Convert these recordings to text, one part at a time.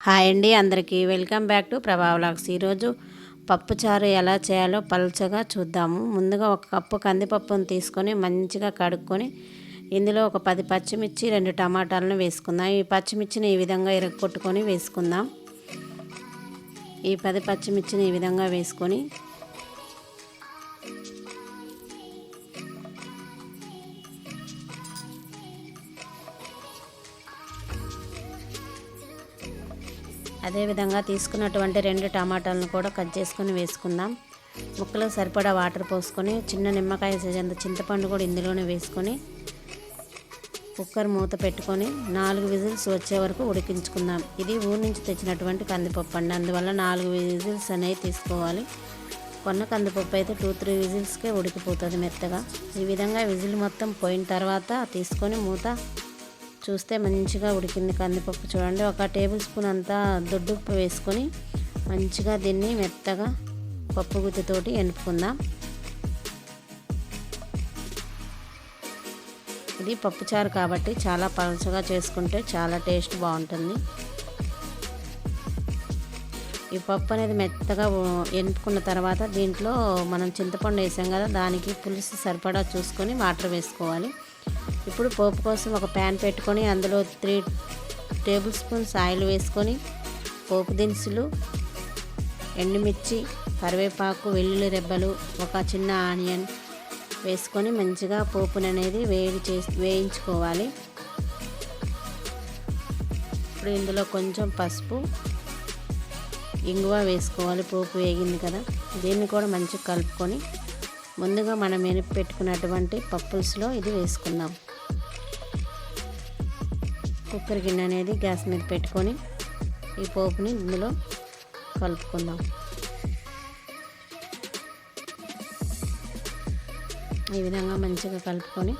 Hi అండి అందరికీ welcome back to Prabha vlogs. ఈరోజు పప్పుచారు ఎలా చేయాలో పల్చగా చూద్దాము. ముందుగా ఒక కప్పు కందిపప్పును తీసుకొని మంచిగా కడుక్కొని ఇందులో ఒక పది పచ్చిమిర్చి రెండు టమాటాలను వేసుకుందాం. ఈ పచ్చిమిర్చిని ఈ విధంగా ఇరగొట్టుకొని వేసుకుందాం. ఈ పది పచ్చిమిర్చిని ఈ విధంగా వేసుకొని అదేవిధంగా తీసుకున్నటువంటి రెండు టమాటాలను కూడా కట్ చేసుకొని వేసుకుందాం. ముక్కలకు సరిపడా వాటర్ పోసుకొని చిన్న నిమ్మకాయ సైజంత చింతపండు కూడా ఇందులోనే వేసుకొని కుక్కర్ మూత పెట్టుకొని నాలుగు విజిల్స్ వచ్చే వరకు ఉడికించుకుందాం. ఇది ఊరి నుంచి తెచ్చినటువంటి కందిపప్పు అండి. అందువల్ల నాలుగు విజిల్స్ అనేవి తీసుకోవాలి. కొన్న కందిపప్పు అయితే టూ త్రీ విజిల్స్కే ఉడికిపోతుంది మెత్తగా. ఈ విధంగా విజిల్ మొత్తం పోయిన తర్వాత తీసుకొని మూత చూస్తే మంచిగా ఉడికింది కందిపప్పు చూడండి. ఒక టేబుల్ స్పూన్ అంతా దొడ్డుప్పు వేసుకొని మంచిగా దీన్ని మెత్తగా పప్పు గుత్తితోటి ఎనుపుకుందాం ఇది పప్పుచారు కాబట్టి చాలా పలచగా చేసుకుంటే చాలా టేస్ట్ బాగుంటుంది. ఈ పప్పు అనేది మెత్తగా ఎనుపుకున్న తర్వాత దీంట్లో మనం చింతపండు వేసాం కదా దానికి పులుసు సరిపడా చూసుకొని వాటర్ వేసుకోవాలి. ఇప్పుడు పోపు కోసం ఒక ప్యాన్ పెట్టుకొని అందులో త్రీ టేబుల్ స్పూన్స్ ఆయిల్ వేసుకొని పోపు దినుసులు ఎండుమిర్చి కరివేపాకు వెల్లుల్లి రెబ్బలు ఒక చిన్న ఆనియన్ వేసుకొని మంచిగా పోపుని అనేది వేడి చేసి వేయించుకోవాలి. ఇప్పుడు ఇందులో కొంచెం పసుపు ఇంగువ వేసుకోవాలి. పోపు వేగింది కదా. దీన్ని కూడా మంచిగా కలుపుకొని ముందుగా మనం ఎనిపి పెట్టుకున్నటువంటి పప్పుల్స్లో ఇది వేసుకుందాం. కుక్కర్ గిన్నె అనేది గ్యాస్ మీద పెట్టుకొని ఈ పోపుని ఇందులో కలుపుకుందాం. ఈ విధంగా మంచిగా కలుపుకొని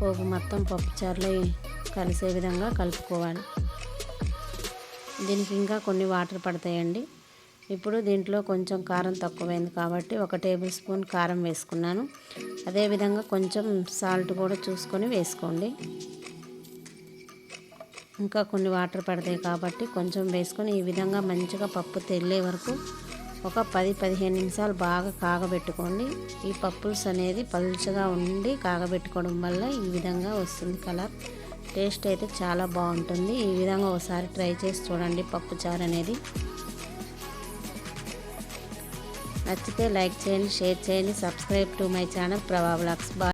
పోపు మొత్తం పప్పుచారులో కలిసే విధంగా కలుపుకోవాలి. దీనికి ఇంకా కొన్ని వాటర్ పడతాయండి. ఇప్పుడు దీంట్లో కొంచెం కారం తక్కువైంది కాబట్టి ఒక టేబుల్ స్పూన్ కారం వేసుకున్నాను. అదేవిధంగా కొంచెం సాల్ట్ కూడా చూసుకొని వేసుకోండి. ఇంకా కొన్ని వాటర్ పడతాయి కాబట్టి కొంచెం వేసుకొని ఈ విధంగా మంచిగా పప్పు తెల్లే వరకు ఒక పది పదిహేను నిమిషాలు బాగా కాగబెట్టుకోండి. ఈ పప్పుల్స్ అనేది పలుచగా ఉండి కాగబెట్టుకోవడం వల్ల ఈ విధంగా వస్తుంది కలర్. టేస్ట్ అయితే చాలా బాగుంటుంది. ఈ విధంగా ఒకసారి ట్రై చేసి చూడండి పప్పు చారు అనేది. నచ్చితే లైక్ చేయండి షేర్ చేయండి subscribe to my channel Prabha blogs. Bye